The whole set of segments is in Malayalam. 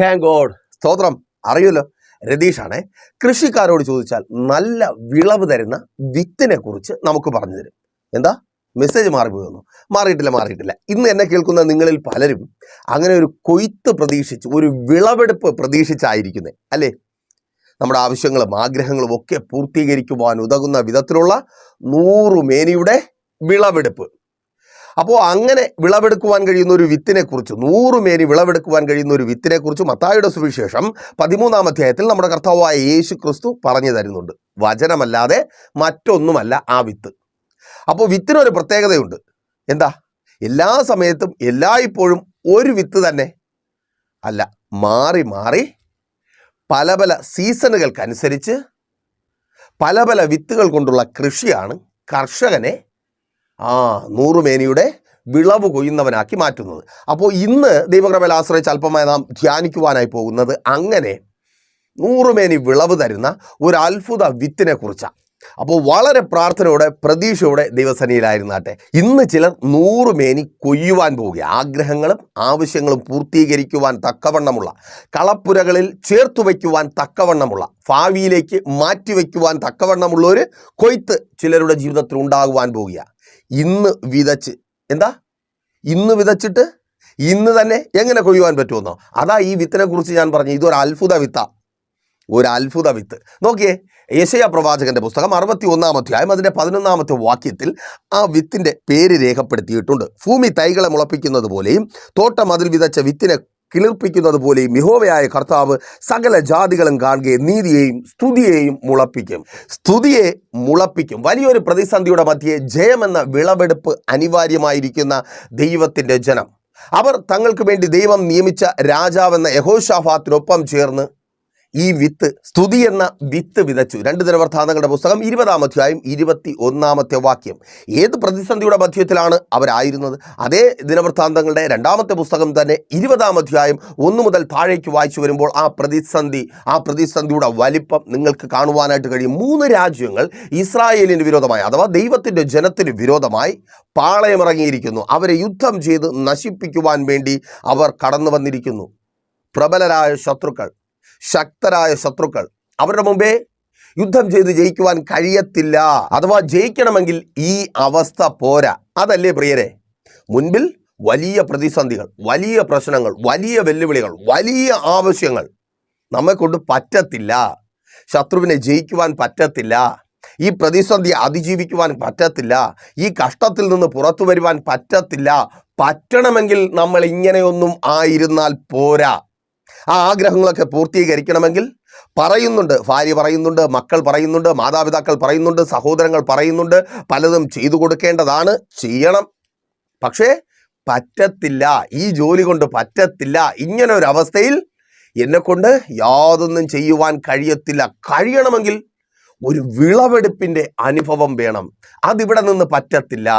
താങ്ക് ഗോഡ് സ്തോത്രം. അറിയുമല്ലോ? രതീഷാണേ കൃഷിക്കാരോട് ചോദിച്ചാൽ നല്ല വിളവ് തരുന്ന വിത്തിനെ കുറിച്ച് നമുക്ക് പറഞ്ഞു തരും. എന്താ? മെസ്സേജ് മാറിപ്പോയിരുന്നു മാറിയിട്ടില്ല മാറിയിട്ടില്ല. ഇന്ന് എന്നെ കേൾക്കുന്ന നിങ്ങളിൽ പലരും അങ്ങനെ ഒരു കൊയ്ത്ത് പ്രതീക്ഷിച്ച് ഒരു വിളവെടുപ്പ് പ്രതീക്ഷിച്ചായിരിക്കുന്നത് അല്ലേ? നമ്മുടെ ആവശ്യങ്ങളും ആഗ്രഹങ്ങളും ഒക്കെ പൂർത്തീകരിക്കുവാൻ ഉതകുന്ന വിധത്തിലുള്ള നൂറു മേനിയുടെ വിളവെടുപ്പ്. അപ്പോൾ അങ്ങനെ വിളവെടുക്കുവാൻ കഴിയുന്ന ഒരു വിത്തിനെ കുറിച്ച് നൂറ് മേനി വിളവെടുക്കുവാൻ കഴിയുന്ന ഒരു വിത്തിനെ കുറിച്ച് മത്തായുടെ സുവിശേഷം പതിമൂന്നാം അധ്യായത്തിൽ നമ്മുടെ കർത്താവായ യേശു ക്രിസ്തു പറഞ്ഞു തരുന്നുണ്ട്. വചനമല്ലാതെ മറ്റൊന്നുമല്ല ആ വിത്ത്. അപ്പോൾ വിത്തിനൊരു പ്രത്യേകതയുണ്ട്. എന്താ? എല്ലാ സമയത്തും എല്ലായ്പ്പോഴും ഒരു വിത്ത് തന്നെ അല്ല. മാറി മാറി പല പല സീസണുകൾക്കനുസരിച്ച് പല പല വിത്തുകൾ കൊണ്ടുള്ള കൃഷിയാണ് കർഷകനെ ആ നൂറുമേനിയുടെ വിളവ് കൊയ്യുന്നവനാക്കി മാറ്റുന്നത്. അപ്പോൾ ഇന്ന് ദൈവകൃപയിൽ ആശ്രയിച്ച് അല്പമായി നാം ധ്യാനിക്കുവാനായി പോകുന്നത് അങ്ങനെ നൂറുമേനി വിളവ് തരുന്ന ഒരു അത്ഭുത വിത്തിനെ കുറിച്ചാണ് അപ്പോൾ വളരെ പ്രാർത്ഥനയോടെ പ്രതീക്ഷയോടെ ദൈവസനിയിലായിരുന്നാട്ടെ ഇന്ന് ചിലർ നൂറുമേനി കൊയ്യുവാൻ പോവുക ആഗ്രഹങ്ങളും ആവശ്യങ്ങളും പൂർത്തീകരിക്കുവാൻ തക്കവണ്ണമുള്ള കളപ്പുരകളിൽ ചേർത്തു വയ്ക്കുവാൻ തക്കവണ്ണമുള്ള ഭാവിയിലേക്ക് മാറ്റിവെക്കുവാൻ തക്കവണ്ണമുള്ള ഒരു കൊയ്ത്ത് ചിലരുടെ ജീവിതത്തിൽ ഉണ്ടാകുവാൻ പോവുക ഇന്ന് വിതച്ച് എന്താ? ഇന്ന് വിതച്ചിട്ട് ഇന്ന് തന്നെ എങ്ങനെ കൊയ്യുവാൻ പറ്റുമെന്നോ? അതാ ഈ വിത്തിനെ കുറിച്ച് ഞാൻ പറഞ്ഞു. ഇതൊരു അത്ഭുത വിത്ത. ഒരു അത്ഭുത വിത്ത്. നോക്കിയേ യേശയ പ്രവാചകന്റെ പുസ്തകം അറുപത്തി ഒന്നാം അധ്യായം അതിന്റെ പതിനൊന്നാമത്തെ വാക്യത്തിൽ ആ വിത്തിന്റെ പേര് രേഖപ്പെടുത്തിയിട്ടുണ്ട്. ഭൂമി തൈകളെ മുളപ്പിക്കുന്നത് പോലെയും തോട്ടം അതിൽ വിതച്ച വിത്തിനെ കിളിർപ്പിക്കുന്നത് പോലെയും മിഹോവയായ കർത്താവ് സകല ജാതികളും കാണുകയും നീതിയെയും സ്തുതിയെയും മുളപ്പിക്കും. സ്തുതിയെ മുളപ്പിക്കും. വലിയൊരു പ്രതിസന്ധിയുടെ മധ്യേ ജയമെന്ന വിളവെടുപ്പ് അനിവാര്യമായിരിക്കുന്ന ദൈവത്തിന്റെ ജനം. അവർ തങ്ങൾക്ക് വേണ്ടി ദൈവം നിയമിച്ച രാജാവെന്ന യഹോഷാഫാത്തിനൊപ്പം ചേർന്ന് ഈ വിത്ത് സ്തുതി എന്ന വിത്ത് വിതച്ചു. രണ്ട് ദിനവർത്ഥാന്തങ്ങളുടെ പുസ്തകം ഇരുപതാം അധ്യായം ഇരുപത്തി ഒന്നാമത്തെ വാക്യം. ഏത് പ്രതിസന്ധിയുടെ മധ്യത്തിലാണ് അവരായിരുന്നത്? അതേ ദിനവൃത്താന്തങ്ങളുടെ രണ്ടാമത്തെ പുസ്തകം തന്നെ ഇരുപതാം അധ്യായം ഒന്നു മുതൽ താഴേക്ക് വായിച്ചു വരുമ്പോൾ ആ പ്രതിസന്ധി ആ പ്രതിസന്ധിയുടെ വലിപ്പം നിങ്ങൾക്ക് കാണുവാനായിട്ട് കഴിയും. മൂന്ന് രാജ്യങ്ങൾ ഇസ്രായേലിന് വിരോധമായി അഥവാ ദൈവത്തിന്റെ ജനത്തിന് വിരോധമായി പാളയമിറങ്ങിയിരിക്കുന്നു. അവരെ യുദ്ധം ചെയ്ത് നശിപ്പിക്കുവാൻ വേണ്ടി അവർ കടന്നു വന്നിരിക്കുന്നു പ്രബലരായ ശത്രുക്കൾ ശക്തരായ ശത്രുക്കൾ. അവരുടെ മുമ്പേ യുദ്ധം ചെയ്ത് ജയിക്കുവാൻ കഴിയത്തില്ല. അഥവാ ജയിക്കണമെങ്കിൽ ഈ അവസ്ഥ പോരാ. അതല്ലേ പ്രിയരെ? മുൻപിൽ വലിയ പ്രതിസന്ധികൾ വലിയ പ്രശ്നങ്ങൾ വലിയ വെല്ലുവിളികൾ വലിയ ആവശ്യങ്ങൾ നമ്മെ കൊണ്ട് പറ്റത്തില്ല. ശത്രുവിനെ ജയിക്കുവാൻ പറ്റത്തില്ല. ഈ പ്രതിസന്ധി അതിജീവിക്കുവാൻ പറ്റത്തില്ല. ഈ കഷ്ടത്തിൽ നിന്ന് പുറത്തു വരുവാൻ പറ്റത്തില്ല. പറ്റണമെങ്കിൽ നമ്മൾ ഇങ്ങനെയൊന്നും ആയിരുന്നാൽ പോരാ. ആ ആഗ്രഹങ്ങളൊക്കെ പൂർത്തീകരിക്കണമെങ്കിൽ പറയുന്നുണ്ട് ഭാര്യ പറയുന്നുണ്ട് മക്കൾ പറയുന്നുണ്ട് മാതാപിതാക്കൾ പറയുന്നുണ്ട് സഹോദരങ്ങൾ പറയുന്നുണ്ട് പലതും ചെയ്തു കൊടുക്കേണ്ടതാണ് ചെയ്യണം. പക്ഷേ പറ്റത്തില്ല ഈ ജോലി കൊണ്ട് പറ്റത്തില്ല ഇങ്ങനെ ഒരു അവസ്ഥയിൽ എന്നെ കൊണ്ട് യാതൊന്നും ചെയ്യുവാൻ കഴിയത്തില്ല. കഴിയണമെങ്കിൽ ഒരു വിളവെടുപ്പിന്റെ അനുഭവം വേണം. അതിവിടെ നിന്ന് പറ്റത്തില്ല.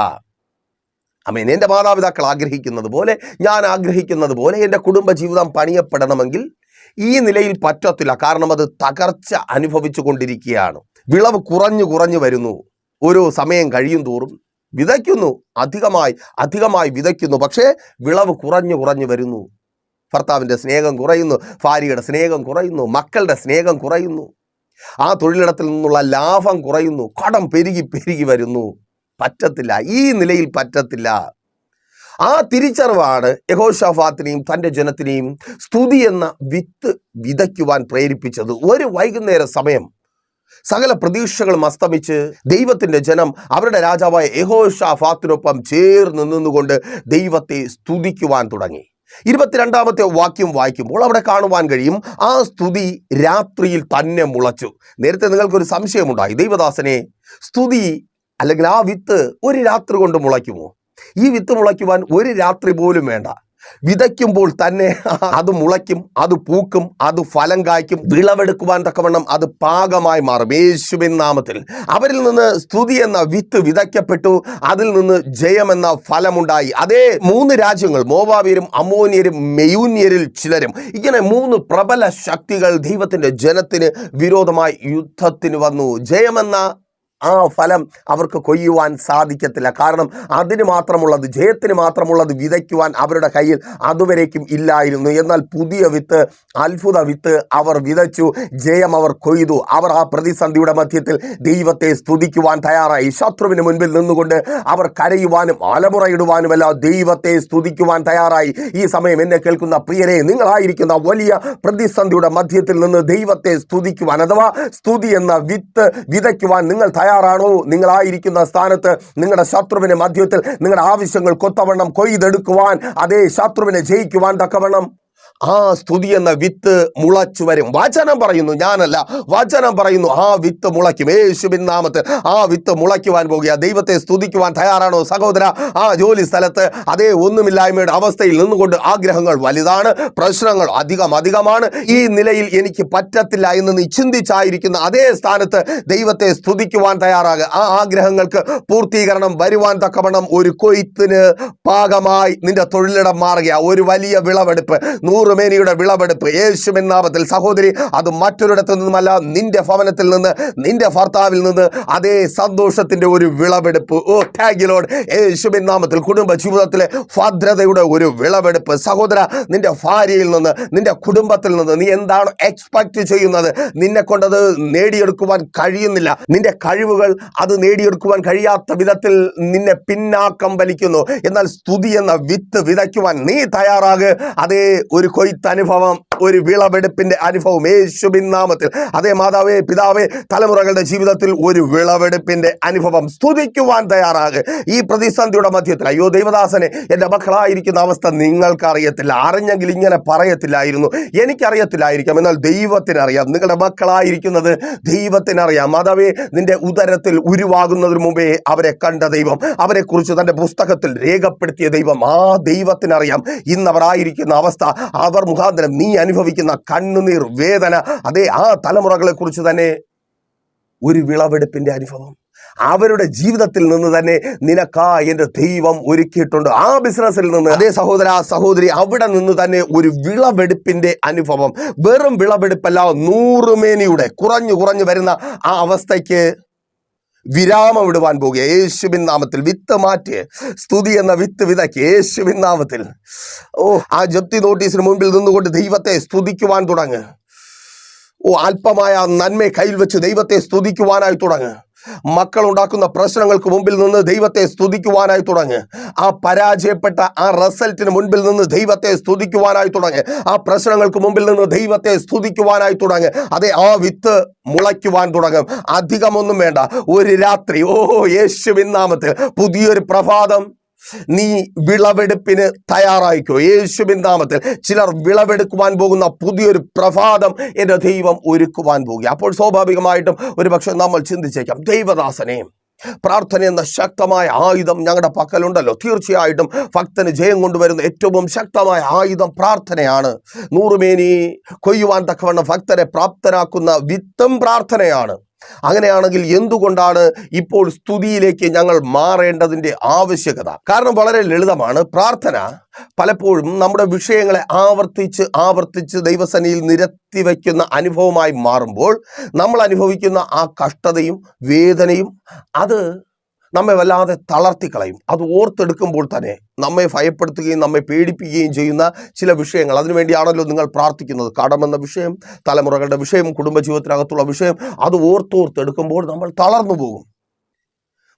അമേൻ. എന്റെ മാതാപിതാക്കൾ ആഗ്രഹിക്കുന്നത് പോലെ ഞാൻ ആഗ്രഹിക്കുന്നത് പോലെ എന്റെ കുടുംബജീവിതം പണിയപ്പെടണമെങ്കിൽ ഈ നിലയിൽ പറ്റത്തില്ല. കാരണം അത് തകർച്ച അനുഭവിച്ചു കൊണ്ടിരിക്കുകയാണ്. വിളവ് കുറഞ്ഞു കുറഞ്ഞു വരുന്നു. ഓരോ സമയം കഴിയും തോറും വിതയ്ക്കുന്നു. അധികമായി അധികമായി വിതയ്ക്കുന്നു. പക്ഷേ വിളവ് കുറഞ്ഞു കുറഞ്ഞു വരുന്നു. ഭർത്താവിന്റെ സ്നേഹം കുറയുന്നു. ഭാര്യയുടെ സ്നേഹം കുറയുന്നു. മക്കളുടെ സ്നേഹം കുറയുന്നു. ആ തൊഴിലിടത്തിൽ നിന്നുള്ള ലാഭം കുറയുന്നു. കടം പെരുകി പെരുകി വരുന്നു. പറ്റത്തില്ല. ഈ നിലയിൽ പറ്റത്തില്ല. ആ തിരിച്ചറിവാണ് യഹോഷാഫാത്തിനെയും തന്റെ ജനത്തിനെയും സ്തുതി എന്ന വിത്ത് വിതയ്ക്കുവാൻ പ്രേരിപ്പിച്ചത്. ഒരു വൈകുന്നേര സമയം സകല പ്രതീക്ഷകളും അസ്തമിച്ച് ദൈവത്തിന്റെ ജനം അവരുടെ രാജാവായ യഹോഷാഫാത്തിനൊപ്പം ചേർന്ന് നിന്നുകൊണ്ട് ദൈവത്തെ സ്തുതിക്കുവാൻ തുടങ്ങി. ഇരുപത്തിരണ്ടാമത്തെ വാക്യം വായിക്കുമ്പോൾ അവിടെ കാണുവാൻ കഴിയും ആ സ്തുതി രാത്രിയിൽ തന്നെ മുളച്ചു. നേരത്തെ നിങ്ങൾക്കൊരു സംശയമുണ്ടായി. ദൈവദാസനെ സ്തുതി അല്ലെങ്കിൽ ആ വിത്ത് ഒരു രാത്രി കൊണ്ട് മുളയ്ക്കുമോ? ഈ വിത്ത് മുളയ്ക്കുവാൻ ഒരു രാത്രി പോലും വേണ്ട. വിതയ്ക്കുമ്പോൾ തന്നെ അത് മുളയ്ക്കും അത് പൂക്കും അത് ഫലം കായ്ക്കും. വിളവെടുക്കുവാൻ തക്കവണ്ണം അത് പാകമായി മാറും. യേശുവിൻ നാമത്തിൽ. അവരിൽ നിന്ന് സ്തുതി എന്ന വിത്ത് വിതയ്ക്കപ്പെട്ടു. അതിൽ നിന്ന് ജയമെന്ന ഫലമുണ്ടായി. അതേ മൂന്ന് രാജ്യങ്ങൾ മോവാബിയരും അമോനിയരും മെയൂന്യരിൽ ചിലരും. ഇങ്ങനെ മൂന്ന് പ്രബല ശക്തികൾ ദൈവത്തിന്റെ ജനത്തിന് വിരോധമായി യുദ്ധത്തിന് വന്നു. ജയമെന്ന ആ ഫലം അവർക്ക് കൊയ്യുവാൻ സാധിക്കത്തില്ല. കാരണം അതിന് മാത്രമുള്ളത് ജയത്തിന് മാത്രമുള്ളത് വിതയ്ക്കുവാൻ അവരുടെ കയ്യിൽ അതുവരേക്കും ഇല്ലായിരുന്നു. എന്നാൽ പുതിയ വിത്ത് അത്ഭുത വിത്ത് അവർ വിതച്ചു. ജയം അവർ കൊയ്തു. അവർ ആ പ്രതിസന്ധിയുടെ മധ്യത്തിൽ ദൈവത്തെ സ്തുതിക്കുവാൻ തയ്യാറായി. ശത്രുവിന് മുൻപിൽ നിന്നുകൊണ്ട് അവർ കരയുവാനും അലമുറയിടുവാനുമല്ല ദൈവത്തെ സ്തുതിക്കുവാൻ തയ്യാറായി. ഈ സമയം എന്നെ കേൾക്കുന്ന പ്രിയരെ നിങ്ങളായിരിക്കുന്ന വലിയ പ്രതിസന്ധിയുടെ മധ്യത്തിൽ നിന്ന് ദൈവത്തെ സ്തുതിക്കുവാൻ അഥവാ സ്തുതി എന്ന വിത്ത് വിതയ്ക്കുവാൻ നിങ്ങൾ തയ്യാറാണോ? നിങ്ങളായിരിക്കുന്ന സ്ഥാനത്ത് നിങ്ങളുടെ ശത്രുവിന്റെ മധ്യത്തിൽ നിങ്ങളുടെ ആവശ്യങ്ങൾ കൊത്തവണ്ണം കൊയ്തെടുക്കുവാൻ അതേ ശത്രുവിനെ ജയിക്കുവാൻ തക്കവണ്ണം ആ സ്തുതി എന്ന വിത്ത് മുളച്ചു വരും. വചനം പറയുന്നു ഞാനല്ല. വചനം പറയുന്നു ആ വിത്ത് മുളയ്ക്കും. യേശുവിൻ നാമത്തിൽ ആ വിത്ത് മുളയ്ക്കുവാൻ പോകുക. ദൈവത്തെ സ്തുതിക്കുവാൻ തയ്യാറാണോ സഹോദര? ആ ജോലി സ്ഥലത്ത് അതേ ഒന്നുമില്ലായ്മയുടെ അവസ്ഥയിൽ നിന്നുകൊണ്ട് ആഗ്രഹങ്ങൾ വലുതാണ് പ്രശ്നങ്ങൾ അധികം അധികമാണ്. ഈ നിലയിൽ എനിക്ക് പറ്റത്തില്ല എന്ന് നീ ചിന്തിച്ചായിരിക്കുന്ന അതേ സ്ഥാനത്ത് ദൈവത്തെ സ്തുതിക്കുവാൻ തയ്യാറാകുക ആ ആഗ്രഹങ്ങൾക്ക് പൂർത്തീകരണം വരുവാൻ തക്കവണ്ണം ഒരു കൊയ്ത്തിന് പാകമായി നിന്റെ തൊഴിലിടം മാറുക ഒരു വലിയ വിളവെടുപ്പ് നൂറുമേനിയുടെ വിളവെടുപ്പ്. യേശു എന്നാപത്തിൽ സഹോദരി അത് മറ്റൊരിടത്തു നിന്നുമല്ല നിന്റെ ഭവനത്തിൽ നിന്ന് നിന്റെ ഭർത്താവിൽ നിന്ന് അതേ സന്തോഷത്തിന്റെ ഒരു വിളവെടുപ്പ്. ഓ ടാഗിലോഡ് യേശു നാമത്തിൽ കുടുംബ ജീവിതത്തിലെ ഭദ്രതയുടെ ഒരു വിളവെടുപ്പ്. സഹോദര നിന്റെ ഭാര്യയിൽ നിന്ന് നിന്റെ കുടുംബത്തിൽ നിന്ന് നീ എന്താണ് എക്സ്പെക്ട് ചെയ്യുന്നത്? നിന്നെ കൊണ്ടത് നേടിയെടുക്കുവാൻ കഴിയുന്നില്ല. നിന്റെ കഴിവുകൾ അത് നേടിയെടുക്കുവാൻ കഴിയാത്ത വിധത്തിൽ നിന്നെ പിന്നാക്കം വലിക്കുന്നു. എന്നാൽ സ്തുതി എന്ന വിത്ത് വിതയ്ക്കുവാൻ നീ തയ്യാറാകെ. അതേ ഒരു കൊയ്ത്ത് അനുഭവം ഒരു വിളവെടുപ്പിന്റെ അനുഭവം. യേശുബിൻ നാമത്തിൽ. അതേ മാതാവേ പിതാവേ തലമുറകളുടെ ജീവിതത്തിൽ ഒരു വിളവെടുപ്പിന്റെ അനുഭവം സ്തുതിക്കുവാൻ തയ്യാറാകുക ഈ പ്രതിസന്ധിയുടെ മധ്യത്തിൽ അയ്യോ ദൈവദാസനെ എന്റെ മക്കളായിരിക്കുന്ന അവസ്ഥ നിങ്ങൾക്ക് അറിയത്തില്ല അറിഞ്ഞെങ്കിൽ ഇങ്ങനെ പറയത്തില്ലായിരുന്നു. എനിക്കറിയത്തില്ലായിരിക്കാം. എന്നാൽ ദൈവത്തിനറിയാം. നിങ്ങളുടെ മക്കളായിരിക്കുന്നത് ദൈവത്തിനറിയാം. മാതാവേ നിന്റെ ഉദരത്തിൽ ഉരുവാകുന്നതിന് മുമ്പേ അവരെ കണ്ട ദൈവം അവരെക്കുറിച്ച് തന്റെ പുസ്തകത്തിൽ രേഖപ്പെടുത്തിയ ദൈവം ആ ദൈവത്തിനറിയാം. ഇന്ന് അവർ ആയിരിക്കുന്ന അവസ്ഥ അവർ മുഖാന്തരം നീ അനുഭവിക്കുന്ന കണ്ണുനീർ വേദന അതേ ആ തലമുറകളെ കുറിച്ച് തന്നെ ഒരു വിളവെടുപ്പിന്റെ അനുഭവം. അവരുടെ ജീവിതത്തിൽ നിന്ന് തന്നെ നിനക്കാ എന്റെ ദൈവം ഒരുക്കിയിട്ടുണ്ട്. ആ ബിസിനസ്സിൽ നിന്ന് അതേ സഹോദര സഹോദരി അവിടെ നിന്ന് തന്നെ ഒരു വിളവെടുപ്പിന്റെ അനുഭവം. വെറും വിളവെടുപ്പല്ല നൂറുമേനിയുടെ കുറഞ്ഞു കുറഞ്ഞു വരുന്ന ആ അവസ്ഥയ്ക്ക് വിരാമം ഇടുവാൻ പോകുക. യേശുവിൻ നാമത്തിൽ വിത്ത് മാറ്റി സ്തുതി എന്ന വിത്ത് വിതയ്ക്ക്. യേശുവിൻ നാമത്തിൽ. ഓ ആ ജപ്തി നോട്ടീസിന് മുമ്പിൽ നിന്നുകൊണ്ട് ദൈവത്തെ സ്തുതിക്കുവാൻ തുടങ്ങ്. ഓ അല്പമായ നന്മയെ കയ്യിൽ വെച്ച് ദൈവത്തെ സ്തുതിക്കുവാനായി തുടങ്ങ്. മക്കൾ ഉണ്ടാക്കുന്ന പ്രശ്നങ്ങൾക്ക് മുമ്പിൽ നിന്ന് ദൈവത്തെ സ്തുതിക്കുവാനായി തുടങ്ങി. ആ പരാജയപ്പെട്ട ആ റിസൾട്ടിന് മുൻപിൽ നിന്ന് ദൈവത്തെ സ്തുതിക്കുവാനായി തുടങ്ങി. ആ പ്രശ്നങ്ങൾക്ക് മുമ്പിൽ നിന്ന് ദൈവത്തെ സ്തുതിക്കുവാനായി തുടങ്ങി. അതെ ആ വിത്ത് മുളയ്ക്കുവാൻ തുടങ്ങും. അധികമൊന്നും വേണ്ട. ഒരു രാത്രി ഓ യേശുവിൻ നാമത്തിൽ പുതിയൊരു പ്രഭാതം. നീ വിളവെടുപ്പിന് തയ്യാറായിക്കോ. യേശുവിൻ നാമത്തിൽ ചിലർ വിളവെടുക്കുവാൻ പോകുന്ന പുതിയൊരു പ്രഭാതം എന്റെ ദൈവം ഒരുക്കുവാൻ പോകുക. അപ്പോൾ സ്വാഭാവികമായിട്ടും ഒരുപക്ഷെ നമ്മൾ ചിന്തിച്ചേക്കാം ദൈവദാസനെ പ്രാർത്ഥന എന്ന ശക്തമായ ആയുധം ഞങ്ങളുടെ പക്കലുണ്ടല്ലോ. തീർച്ചയായിട്ടും ഭക്തന് ജയം കൊണ്ടുവരുന്ന ഏറ്റവും ശക്തമായ ആയുധം പ്രാർത്ഥനയാണ്. നൂറുമേനി കൊയ്യുവാൻ തക്കവണ്ണം ഭക്തരെ പ്രാപ്തരാക്കുന്ന വിത്തം പ്രാർത്ഥനയാണ്. അങ്ങനെയാണെങ്കിൽ എന്തുകൊണ്ടാണ് ഇപ്പോൾ സ്തുതിയിലേക്ക് ഞങ്ങൾ മാറേണ്ടതിന്റെ ആവശ്യകത? കാരണം വളരെ ലളിതമാണ്. പ്രാർത്ഥന പലപ്പോഴും നമ്മുടെ വിഷയങ്ങളെ ആവർത്തിച്ച് ആവർത്തിച്ച് ദൈവസനയിൽ നിരത്തി വയ്ക്കുന്ന അനുഭവമായി മാറുമ്പോൾ നമ്മൾ അനുഭവിക്കുന്ന ആ കഷ്ടതയും വേദനയും അത് നമ്മെ വല്ലാതെ തളർത്തി കളയും. അത് ഓർത്തെടുക്കുമ്പോൾ തന്നെ നമ്മെ ഭയപ്പെടുത്തുകയും നമ്മെ പേടിപ്പിക്കുകയും ചെയ്യുന്ന ചില വിഷയങ്ങൾ. അതിനുവേണ്ടിയാണല്ലോ നിങ്ങൾ പ്രാർത്ഥിക്കുന്നത്. കടമെന്ന വിഷയം തലമുറകളുടെ വിഷയം കുടുംബജീവിതത്തിനകത്തുള്ള വിഷയം അത് ഓർത്തോർത്തെടുക്കുമ്പോൾ നമ്മൾ തളർന്നു പോകും.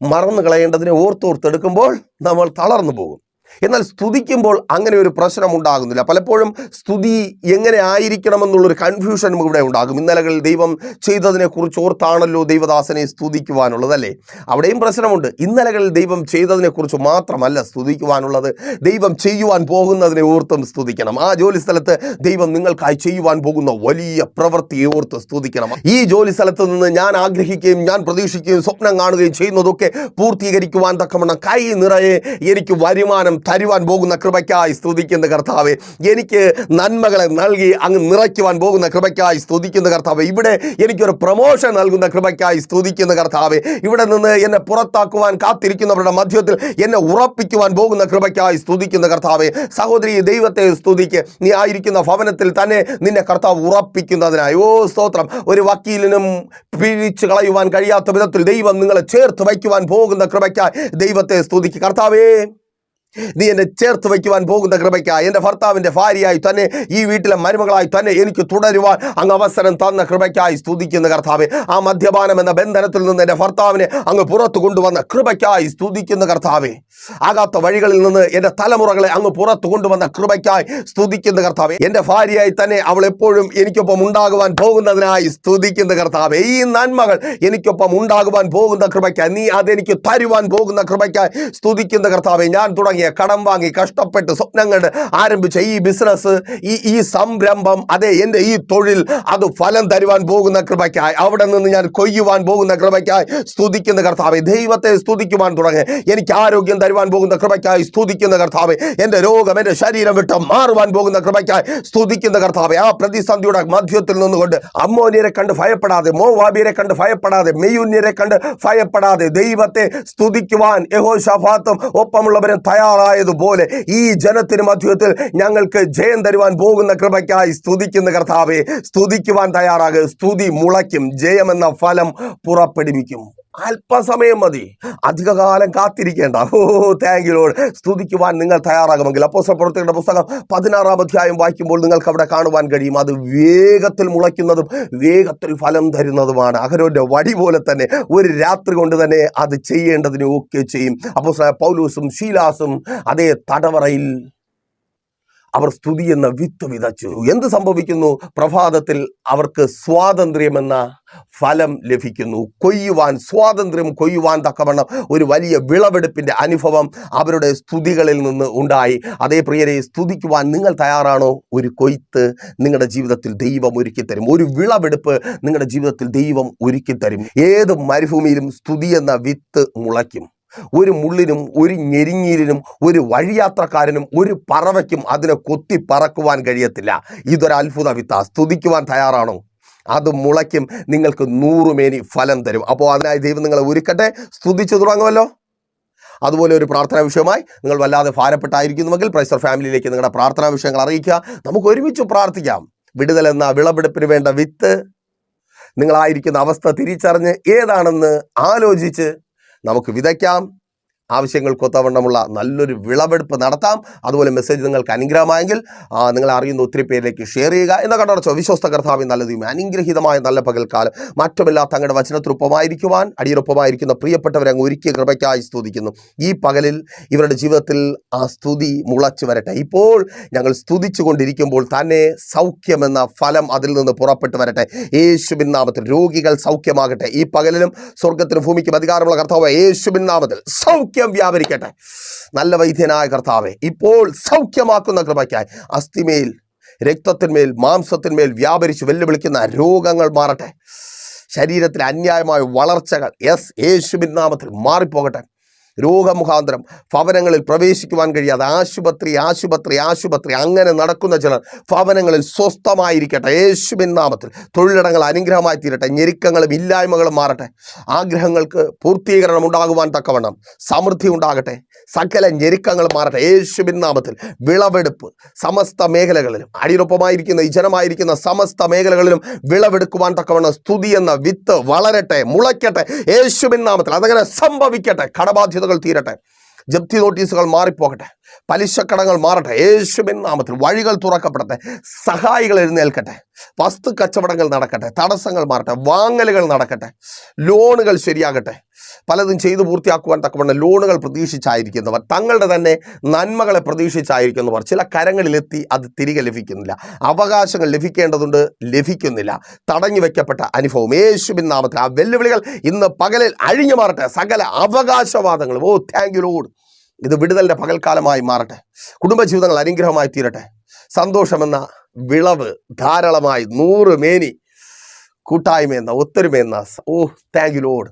മറന്നു കളയേണ്ടതിനെ ഓർത്തോർത്തെടുക്കുമ്പോൾ നമ്മൾ തളർന്നു പോകും. എന്നാൽ സ്തുതിക്കുമ്പോൾ അങ്ങനെ ഒരു പ്രശ്നം ഉണ്ടാകുന്നില്ല. പലപ്പോഴും സ്തുതി എങ്ങനെ ആയിരിക്കണമെന്നുള്ളൊരു കൺഫ്യൂഷനും ഇവിടെ ഉണ്ടാകും. ഇന്നലകളിൽ ദൈവം ചെയ്തതിനെക്കുറിച്ച് ഓർത്താണല്ലോ ദൈവദാസനെ സ്തുതിക്കുവാനുള്ളതല്ലേ? അവിടെയും പ്രശ്നമുണ്ട്. ഇന്നലകളിൽ ദൈവം ചെയ്തതിനെക്കുറിച്ച് മാത്രമല്ല സ്തുതിക്കുവാനുള്ളത്. ദൈവം ചെയ്യുവാൻ പോകുന്നതിനെ ഓർത്തും സ്തുതിക്കണം. ആ ജോലി സ്ഥലത്ത് ദൈവം നിങ്ങൾക്കായി ചെയ്യുവാൻ പോകുന്ന വലിയ പ്രവൃത്തിയെ ഓർത്ത് സ്തുതിക്കണം. ഈ ജോലി സ്ഥലത്ത് നിന്ന് ഞാൻ ആഗ്രഹിക്കുകയും ഞാൻ പ്രതീക്ഷിക്കുകയും സ്വപ്നം കാണുകയും ചെയ്യുന്നതൊക്കെ പൂർത്തീകരിക്കുവാൻ തക്കവണ്ണം കൈ നിറയെ എനിക്ക് വരുമാനം തരുവാൻ പോകുന്ന കൃപയ്ക്കായി സ്തുതിക്കുന്ന കർത്താവെ എനിക്ക് നന്മകളെ നൽകി അങ്ങ് നിറയ്ക്കുവാൻ പോകുന്ന കൃപയ്ക്കായി സ്തുതിക്കുന്ന കർത്താവെ ഇവിടെ എനിക്കൊരു പ്രമോഷൻ നൽകുന്ന കൃപയ്ക്കായി സ്തുതിക്കുന്ന കർത്താവെ ഇവിടെ നിന്ന് എന്നെ പുറത്താക്കുവാൻ കാത്തിരിക്കുന്നവരുടെ മധ്യത്തിൽ എന്നെ ഉറപ്പിക്കുവാൻ പോകുന്ന കൃപയ്ക്കായി സ്തുതിക്കുന്ന കർത്താവെ സഹോദരി ദൈവത്തെ സ്തുതിക്ക്. നീ ആയിരിക്കുന്ന ഭവനത്തിൽ തന്നെ നിന്നെ കർത്താവ് ഉറപ്പിക്കുന്നതിനായി. ഓ സ്തോത്രം. ഒരു വക്കീലിനും പിഴിച്ചു കളയുവാൻ കഴിയാത്ത വിധത്തിൽ ദൈവം നിങ്ങളെ ചേർത്ത് വയ്ക്കുവാൻ പോകുന്ന കൃപയ്ക്കായി ദൈവത്തെ സ്തുതിക്ക്. കർത്താവേ നീ എന്നെ ചേർത്ത് വയ്ക്കുവാൻ പോകുന്ന കൃപയ്ക്കായി എന്റെ ഭർത്താവിന്റെ ഭാര്യയായി തന്നെ ഈ വീട്ടിലെ മരുമകളായി തന്നെ എനിക്ക് തുടരുവാൻ അങ്ങ് അവസരം തന്ന കൃപയ്ക്കായി സ്തുതിക്കുന്ന കർത്താവ്. ആ മദ്യപാനം എന്ന ബന്ധനത്തിൽ നിന്ന് എന്റെ ഭർത്താവിനെ അങ്ങ് പുറത്തു കൊണ്ടുവന്ന കൃപയ്ക്കായി സ്തുതിക്കുന്ന കർത്താവ്. ആകാത്ത വഴികളിൽ നിന്ന് എന്റെ തലമുറകളെ അങ്ങ് പുറത്തു കൊണ്ടുവന്ന കൃപയ്ക്കായി സ്തുതിക്കുന്ന കർത്താവ്. എന്റെ ഭാര്യയായി തന്നെ അവൾ എപ്പോഴും എനിക്കൊപ്പം ഉണ്ടാകുവാൻ പോകുന്നതിനായി സ്തുതിക്കുന്ന കർത്താവ്. ഈ നന്മകൾ എനിക്കൊപ്പം ഉണ്ടാകുവാൻ പോകുന്ന കൃപയ്ക്കായി നീ അതെനിക്ക് തരുവാൻ പോകുന്ന കൃപയ്ക്കായി സ്തുതിക്കുന്ന കർത്താവ്. ഞാൻ തുടങ്ങിയ കടം വാങ്ങി കഷ്ടപ്പെട്ട് സ്വപ്നം കണ്ട് ആരംഭിച്ച ഈ ബിസിനസ് ഈ ഈ സംരംഭം അതെ എന്റെ ഈ തൊഴിൽ അത് ഫലം തരുവാൻ പോകുന്ന കൃപയ്ക്കായി അവിടെ നിന്ന് ഞാൻ കൊയ്യുവാൻ പോകുന്ന കൃപയ്ക്കായി സ്തുതിക്കുന്ന കർത്താവെ ദൈവത്തെ സ്തുതിക്കുവാൻ തുടങ്ങി. എനിക്ക് ആരോഗ്യം തരുവാൻ പോകുന്ന കൃപയ്ക്കായി സ്തുതിക്കുന്ന കർത്താവെ എന്റെ രോഗം എന്റെ ശരീരം വിട്ട് മാറുവാൻ പോകുന്ന കൃപയ്ക്കായി സ്തുതിക്കുന്ന കർത്താവെ ആ പ്രതിസന്ധിയുടെ മധ്യത്തിൽ നിന്നുകൊണ്ട് അമ്മോനിയരെ കണ്ട് ഭയപ്പെടാതെ മോവാബിയരെ കണ്ട് ഭയപ്പെടാതെ മെയ്യൂന്യരെ കണ്ട് ഭയപ്പെടാതെ ദൈവത്തെ സ്തുതിക്കുവാൻ ഒപ്പമുള്ളവരെ ഒപ്പമുള്ളവരും തയ്യാറായതുപോലെ ഈ ജനത്തിന് മധ്യത്തിൽ ഞങ്ങൾക്ക് ജയം തരുവാൻ പോകുന്ന കൃപയ്ക്കായി സ്തുതിക്കുന്ന കർത്താവെ സ്തുതിക്കുവാൻ തയ്യാറാകുക സ്തുതി മുളയ്ക്കും ജയമെന്ന ഫലം പുറപ്പെടുവിക്കും. അല്പസമയം മതി. അധികകാലം കാത്തിരിക്കേണ്ട. ഓ താങ്ക് യു ലോഡ് സ്തുതിക്കുവാൻ നിങ്ങൾ തയ്യാറാകുമെങ്കിൽ അപ്പോൾ പ്രവർത്തകരുടെ പുസ്തകം പതിനാറാം അധ്യായം വായിക്കുമ്പോൾ നിങ്ങൾക്ക് അവിടെ കാണുവാൻ കഴിയും. അത് വേഗത്തിൽ മുളയ്ക്കുന്നതും വേഗത്തിൽ ഫലം തരുന്നതുമാണ്. അഹരോന്റെ വടി പോലെ തന്നെ ഒരു രാത്രി കൊണ്ട് തന്നെ അത് ചെയ്യേണ്ടതിന് ഒക്കെ ചെയ്യും. അപ്പോൾ പൗലൂസും ഷീലാസും അതേ തടവറയിൽ അവർ സ്തുതി എന്ന വിത്ത് വിതച്ചു. എന്ത് സംഭവിക്കുന്നു? പ്രഭാതത്തിൽ അവർക്ക് സ്വാതന്ത്ര്യമെന്ന ഫലം ലഭിക്കുന്നു. കൊയ്യുവാൻ സ്വാതന്ത്ര്യം കൊയ്യുവാൻ തക്കവണ്ണം ഒരു വലിയ വിളവെടുപ്പിന്റെ അനുഭവം അവരുടെ സ്തുതികളിൽ നിന്ന് ഉണ്ടായി. അതേ പ്രിയരെ സ്തുതിക്കുവാൻ നിങ്ങൾ തയ്യാറാണോ? ഒരു കൊയ്ത്ത് നിങ്ങളുടെ ജീവിതത്തിൽ ദൈവം ഒരുക്കി തരും ഒരു വിളവെടുപ്പ് നിങ്ങളുടെ ജീവിതത്തിൽ ദൈവം ഒരുക്കി തരും ഏത് മരുഭൂമിയിലും സ്തുതി എന്ന വിത്ത് മുളയ്ക്കും. ഒരു മുള്ളിനും ഒരു ഞെരിഞ്ഞീരിനും ഒരു വഴിയാത്രക്കാരനും ഒരു പറവയ്ക്കും അതിനെ കൊത്തി പറക്കുവാൻ കഴിയത്തില്ല. ഇതൊരു അത്ഭുത വിത്ത. സ്തുതിക്കുവാൻ തയ്യാറാണോ? അത് മുളയ്ക്കും. നിങ്ങൾക്ക് നൂറുമേനി ഫലം തരും. അപ്പോൾ അതിനായി ദൈവം നിങ്ങളെ ഒരുക്കട്ടെ. സ്തുതിച്ചു തുടങ്ങുമല്ലോ അതുപോലെ ഒരു പ്രാർത്ഥനാ വിഷയമായി നിങ്ങൾ വല്ലാതെ ഭാരപ്പെട്ടായിരിക്കുന്നുവെങ്കിൽ പ്രൈസർ ഫാമിലിയിലേക്ക് നിങ്ങളുടെ പ്രാർത്ഥനാ വിഷയങ്ങൾ അറിയിക്കുക. നമുക്ക് ഒരുമിച്ച് പ്രാർത്ഥിക്കാം. വിടുതൽ എന്ന വിളവെടുപ്പിന് വേണ്ട വിത്ത് നിങ്ങളായിരിക്കുന്ന അവസ്ഥ തിരിച്ചറിഞ്ഞ് ഏതാണെന്ന് ആലോചിച്ച് നമുക്ക് വിതയ്ക്കാം. ആവശ്യങ്ങൾക്കൊത്തവണ്ണമുള്ള നല്ലൊരു വിളവെടുപ്പ് നടത്താം. അതുപോലെ മെസ്സേജ് നിങ്ങൾക്ക് അനുഗ്രഹമായെങ്കിൽ നിങ്ങൾ അറിയുന്ന ഒത്തിരി പേരിലേക്ക് ഷെയർ ചെയ്യുക. എന്ന കണ്ടടച്ചോ വിശ്വസ്ത കർത്താവിൻ നല്ലതും അനുഗ്രഹീതമായ നല്ല പകൽക്കാലം. മാറ്റമില്ലാത്ത തങ്ങളുടെ വചനത്തിനൊപ്പമായിരിക്കുവാൻ അടിയൊപ്പമായിരിക്കുന്ന പ്രിയപ്പെട്ടവരെ അങ്ങ് ഒരുക്കിയ കൃപയ്ക്കായി സ്തുതിക്കുന്നു. ഈ പകലിൽ ഇവരുടെ ജീവിതത്തിൽ ആ സ്തുതി മുളച്ചു വരട്ടെ. ഇപ്പോൾ ഞങ്ങൾ സ്തുതിച്ചു കൊണ്ടിരിക്കുമ്പോൾ തന്നെ സൗഖ്യമെന്ന ഫലം അതിൽ നിന്ന് പുറപ്പെട്ടു വരട്ടെ. യേശുബിൻ നാമത്തിൽ രോഗികൾ സൗഖ്യമാകട്ടെ. ഈ പകലിലും സ്വർഗത്തിനും ഭൂമിക്കും അധികാരമുള്ള കർത്താവ് യേശുബിൻ നാമത്തിൽ സൗഖ്യം വ്യാപരിക്കട്ടെ. നല്ല വൈദ്യനായ കർത്താവെ ഇപ്പോൾ സൗഖ്യമാക്കുന്ന കൃപയ്ക്കായി അസ്ഥിമേൽ രക്തത്തിന്മേൽ മാംസത്തിന്മേൽ വ്യാപരിച്ച് വെല്ലുവിളിക്കുന്ന രോഗങ്ങൾ മാറട്ടെ. ശരീരത്തിലെ അന്യായമായ വളർച്ചകൾ എസ് യേശുബിൻ നാമത്തിൽ മാറിപ്പോകട്ടെ. രോഗമുഖാന്തരം ഭവനങ്ങളിൽ പ്രവേശിക്കുവാൻ കഴിയാതെ ആശുപത്രി ആശുപത്രി ആശുപത്രി അങ്ങനെ നടക്കുന്ന ചിലർ ഭവനങ്ങളിൽ സ്വസ്ഥമായിരിക്കട്ടെ. യേശുബിൻ നാമത്തിൽ തൊഴിലിടങ്ങൾ അനുഗ്രഹമായി തീരട്ടെ. ഞെരുക്കങ്ങളും ഇല്ലായ്മകളും മാറട്ടെ. ആഗ്രഹങ്ങൾക്ക് പൂർത്തീകരണം ഉണ്ടാകുവാൻ തക്കവണ്ണം സമൃദ്ധി ഉണ്ടാകട്ടെ. സകല ഞെരുക്കങ്ങൾ മാറട്ടെ. യേശുബിൻ നാമത്തിൽ വിളവെടുപ്പ് സമസ്ത മേഖലകളിലും അടിയൊപ്പമായിരിക്കുന്ന ഇജനമായിരിക്കുന്ന ജനമായിരിക്കുന്ന സമസ്ത മേഖലകളിലും വിളവെടുക്കുവാൻ തക്കവണ്ണം സ്തുതി എന്ന വിത്ത് വളരട്ടെ മുളയ്ക്കട്ടെ. യേശുബിൻ നാമത്തിൽ അതങ്ങനെ സംഭവിക്കട്ടെ. തീരട്ടെ. ജപ്തി നോട്ടീസുകൾ മാറിപ്പോകട്ടെ. പലിശക്കടങ്ങൾ മാറട്ടെ. യേശുവിൻ നാമത്തിൽ വഴികൾ തുറക്കപ്പെടട്ടെ. സഹായികൾ എഴുന്നേൽക്കട്ടെ. വസ്തു കച്ചവടങ്ങൾ നടക്കട്ടെ. തടസ്സങ്ങൾ മാറട്ടെ. വാങ്ങലുകൾ നടക്കട്ടെ. ലോണുകൾ ശരിയാകട്ടെ. പലതും ചെയ്തു പൂർത്തിയാക്കുവാൻ തക്കവണ്ണം ലോണുകൾ പ്രതീക്ഷിച്ചായിരിക്കുന്നവർ തങ്ങളുടെ തന്നെ നന്മകളെ പ്രതീക്ഷിച്ചായിരിക്കുന്നവർ ചില കരങ്ങളിലെത്തി അത് തിരികെ ലഭിക്കുന്നില്ല. അവകാശങ്ങൾ ലഭിക്കേണ്ടതുണ്ട് ലഭിക്കുന്നില്ല. തടഞ്ഞു വെക്കപ്പെട്ട അനുഭവം. യേശുബിൻ നാമത്തിൽ ആ വെല്ലുവിളികൾ ഇന്ന് പകലിൽ അഴിഞ്ഞു മാറട്ടെ. സകല അവകാശവാദങ്ങളും. ഓ താങ്ക് യു ലോഡ് ഇത് വിടുതലിന്റെ പകൽക്കാലമായി മാറട്ടെ. കുടുംബജീവിതങ്ങൾ അനുഗ്രഹമായി തീരട്ടെ. സന്തോഷമെന്ന വിളവ് ധാരാളമായി നൂറ് മേനി കൂട്ടായ്മയെന്ന ഒത്തൊരുമയെന്ന ഓ താങ്ക് യു ലോഡ്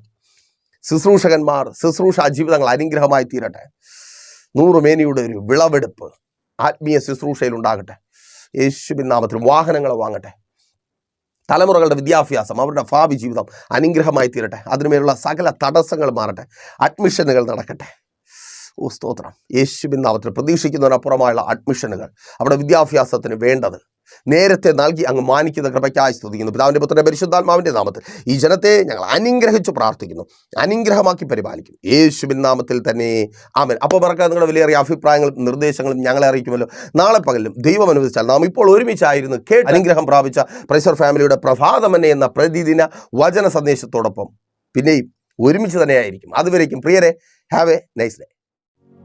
ശുശ്രൂഷകന്മാർ ശുശ്രൂഷ ജീവിതങ്ങൾ അനുഗ്രഹമായി തീരട്ടെ. നൂറ് മേനിയുടെ ഒരു വിളവെടുപ്പ് ആത്മീയ ശുശ്രൂഷയിൽ ഉണ്ടാകട്ടെ. യേശുവിൻ നാമത്തിൽ വാഹനങ്ങൾ വാങ്ങട്ടെ. തലമുറകളുടെ വിദ്യാഭ്യാസം അവരുടെ ഭാവി ജീവിതം അനുഗ്രഹമായി തീരട്ടെ. അതിനുമേലുള്ള സകല തടസ്സങ്ങൾ മാറട്ടെ. അഡ്മിഷനുകൾ നടക്കട്ടെ. ഓ സ്തോത്രം. യേശുവിൻ നാമത്തിൽ പ്രതീക്ഷിക്കുന്നതിനപ്പുറമായുള്ള അഡ്മിഷനുകൾ അവിടെ വിദ്യാഭ്യാസത്തിന് വേണ്ടത് നേരത്തെ നൽകി അങ്ങ് മാനിക്കുന്ന കൃപയ്ക്കായി സ്തുതിക്കുന്നു. പിതാവിന്റെ പുത്രന്റെ പരിശുദ്ധാത്മാവിന്റെ നാമത്തിൽ ഈ ജനത്തെ ഞങ്ങൾ അനുഗ്രഹിച്ചു പ്രാർത്ഥിക്കുന്നു. അനുഗ്രഹമാക്കി പരിപാലിക്കും. യേശുവിൻ നാമത്തിൽ തന്നെ. ആമൻ. അപ്പോൾ മറക്കാതെ നിങ്ങളുടെ വിലയേറിയ അഭിപ്രായങ്ങളും നിർദ്ദേശങ്ങളും ഞങ്ങളെ അറിയിക്കുമല്ലോ. നാളെ പകലും ദൈവം അനുവദിച്ചാൽ നാം ഇപ്പോൾ ഒരുമിച്ചായിരുന്നു കേട്ട് അനുഗ്രഹം പ്രാപിച്ച പ്രൈസർ ഫാമിലിയുടെ പ്രഭാതമനെ എന്ന പ്രതിദിന വചന സന്ദേശത്തോടൊപ്പം പിന്നെയും ഒരുമിച്ച് തന്നെയായിരിക്കും അതുവരേക്കും. പ്രിയരെ have a nice day